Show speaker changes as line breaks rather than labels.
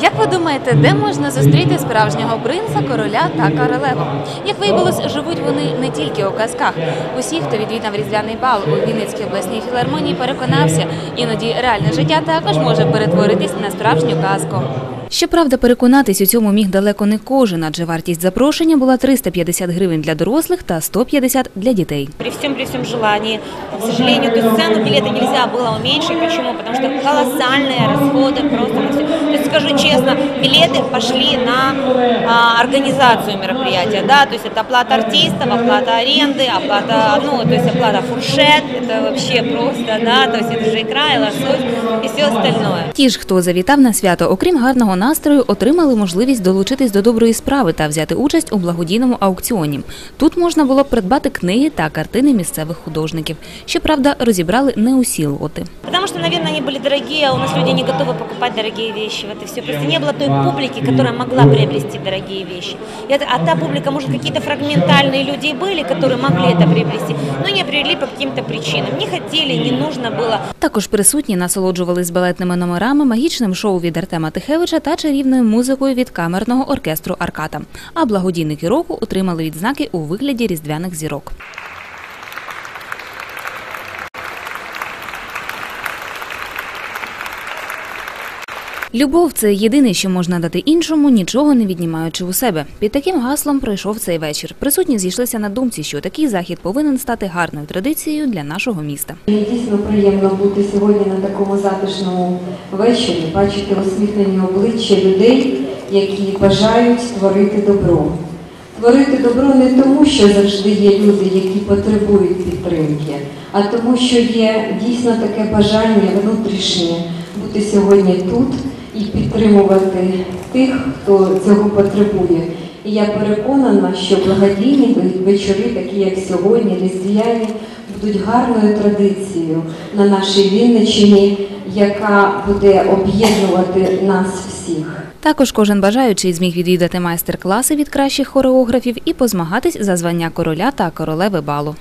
Як ви думаєте, де можна зустріти справжнього принца, короля та королеву? Як виявилось, живуть вони не тільки у казках. Усі, хто відвідав різдвяний бал у Вінницькій обласній філармонії, переконався, іноді реальне життя також може перетворитись на справжню казку. Щоправда, переконатись у цьому міг далеко не кожен, адже вартість запрошення була 350 гривень для дорослих та 150 для дітей.
При всем, при всем желании, к сожалению, то есть цену билета нельзя было уменьшить. Почему? Потому что колоссальные расходы просто на все. То есть скажу честно, билеты пошли на а, организацию мероприятия, да, то есть это оплата артистов, оплата аренды, оплата, ну, то есть оплата фуршет, это вообще просто, да, то есть это же икра и лосось и все остальное.
Ті ж, хто завітав на свято, окрім гарного настрою, отримали можливість долучитись до доброї справи та взяти участь у благодійному аукціоні. Тут можна було придбати книги та картини місцевих художників. Щоправда, розібрали не усі лоти.
Потому что, наверное, они были дорогие, а у нас люди не готовы покупать дорогие вещи. Вот и все. Просто не было той публики, которая могла приобрести дорогие вещи. И это- а та публика, может, какие-то фрагментальные люди и были, которые могли это приобрести, но не приобрели по каким-то причинам. Не хотели, не нужно было.
Також присутні насолоджувались балетними номерами, магічним шоу від Артема Тихевича та чарівною музикою від камерного оркестру Арката. А благодійники року отримали відзнаки у вигляді різдвяних зірок. Любов це єдине, що можна дати іншому, нічого не віднімаючи у себе. Під таким гаслом пройшов цей вечір. Присутні зійшлися на думці, що такий захід повинен стати гарною традицією для нашого міста.
Дійсно приємно бути сьогодні на такому затишному вечорі, бачити усміхнені обличчя людей, які бажають творити добро. Творити добро не тому, що завжди є люди, які потребують підтримки, а тому, що є дійсно таке бажання внутрішнє бути сьогодні тут і підтримувати тих, хто цього потребує. І я переконана, що благодійні вечори, такі як сьогодні, різдвяні, будуть гарною традицією на нашій Вінниччині, яка буде об'єднувати нас всіх.
Також кожен бажаючий зміг відвідати майстер-класи від кращих хореографів і позмагатись за звання короля та королеви балу.